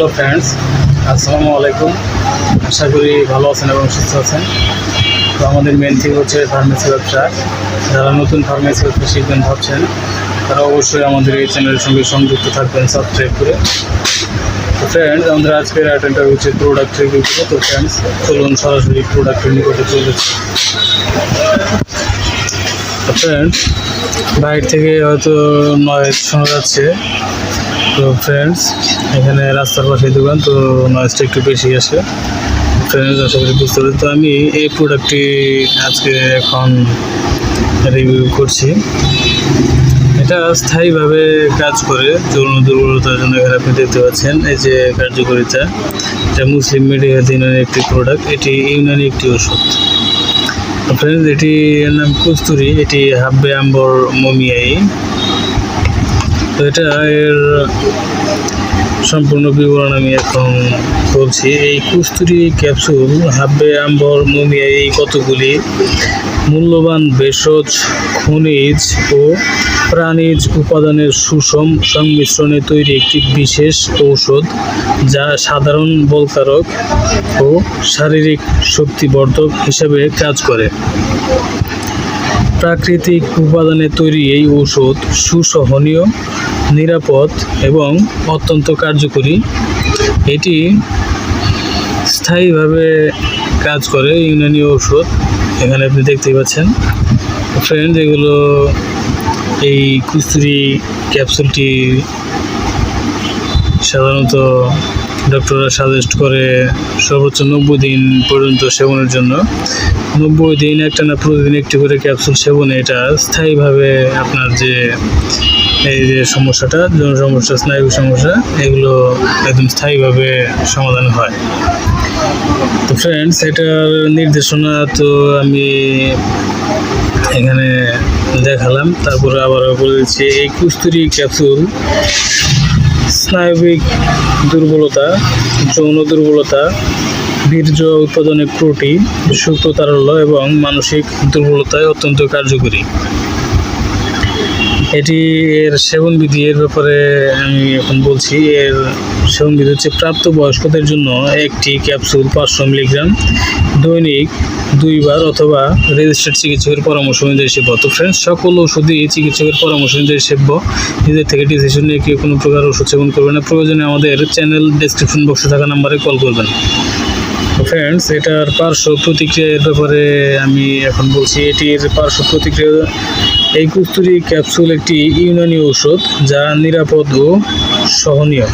Hello friends, আসসালামু আলাইকুম। আশা করি ভালো আছেন এবং সুস্থ আছেন। তো আমাদের মেন থিম হচ্ছে ফার্মেসি ব্যবসা। যারা নতুন ফার্মেসি ব্যবসা শিখবেন ভাবছেন, তারা অবশ্যই আমাদের এই চ্যানেলের সঙ্গে সংযুক্ত থাকবেন সাবস্ক্রাইব করে। তো ফ্রেন্ডস আমাদের আজকের অ্যাটেন্ডার হচ্ছে প্রোডাক্ট রিভিউ তো ফ্রেন্ডস চলুন সরাসরি প্রোডাক্টের নিকটে চলে যাচ্ছি তো ফ্রেন্ডস বাইরে থেকে হয়তো নয়েজ শোনা যাচ্ছে। তো ফ্রেন্ডস এখানে রাস্তার পাশে দোকান, তো নয়েজটা একটু বেশি আসে। ফ্রেন্ডস আশা করি বুঝতে পারি তো আমি এই প্রোডাক্টটি আজকে এখন রিভিউ করছি। এটা স্থায়ীভাবে কাজ করে, যৌন দুর্বলতার জন্য এখানে আপনি দেখতে পাচ্ছেন, এই যে কার্যকারিতা। এটা মুসলিম মেডিকেল ইউনিয়নের একটি প্রোডাক্ট এটি ইউনানি একটি ওষুধ। ফ্রেন্ডস এটি এর নাম কস্তুরি এটি হাব্বে আম্বর মমিয়াই। তো এটা এর সম্পূর্ণ বিবরণ আমি এখন বলছি। এই কুস্তুরি ক্যাপসুল, হাব্বে, আম্বর, মুমিয়া, এই কতগুলি? মূল্যবান ভেষজ, খনিজ ও প্রাণীজ উপাদানের সুষম সংমিশ্রণে তৈরি একটি বিশেষ ঔষধ যা সাধারণ বলকারক ও শারীরিক শক্তিবর্ধক হিসেবে কাজ করে। প্রাকৃতিক উপাদানে তৈরি এই ঔষধ সুসহনীয়, নিরাপদ এবং অত্যন্ত কার্যকরী। এটি স্থায়ীভাবে কাজ করে ইউনানি ঔষধ। এখানে আপনি দেখতেই পাচ্ছেন। ফ্রেন্ড এগুলো এই কুস্তুরি ক্যাপসুলটি সাধারণত ডক্টররা সাজেস্ট করে সর্বোচ্চ নব্বই দিন পর্যন্ত সেবনের জন্য। নব্বই দিন একটা না প্রতিদিন একটি করে ক্যাপসুল সেবনে এটা স্থায়ীভাবে আপনার যে এই যে সমস্যাটা যৌন সমস্যা স্নায়ু সমস্যা, এগুলো একদম স্থায়ীভাবে সমাধান হয়। তো ফ্রেন্ডস এটার নির্দেশনা তো আমি এখানে দেখালাম, তারপরে আবার বলে দিচ্ছি, এই কুস্তুরি ক্যাপসুল স্নায়বিক দুর্বলতা যৌন দুর্বলতা বীর্য উৎপাদনে ত্রুটি সুপ্রতারল্য এবং মানসিক দুর্বলতায় অত্যন্ত কার্যকরী। এটি এর সেবন বিধি এর ব্যাপারে আমি এখন বলছি। এর সেবন বিধি হচ্ছে প্রাপ্তবয়স্কদের জন্য একটি ক্যাপসুল পাঁচশো মিলিগ্রাম, দৈনিক দুইবার অথবা রেজিস্টার্ড চিকিৎসকের পরামর্শ অনুযায়ী সেব্য তো ফ্রেন্ডস সকল ওষুধই চিকিৎসকের পরামর্শ অনুযায়ী সেব্য। নিজের থেকে ডিসিশন নিয়ে কেউ কোনো প্রকার ওষুধ সেবন করবে না। প্রয়োজনে আমাদের চ্যানেল ডেসক্রিপশন বক্সে থাকা নাম্বারে কল করবেন। ফ্রেন্ডস এটার পার্শ্ব প্রতিক্রিয়ার ব্যাপারে আমি এখন বলছি, এটির পার্শ্ব প্রতিক্রিয়া, এই কুস্তুরি ক্যাপসুল একটি ইউনানি ঔষধ যা নিরাপদ ও সহনীয়।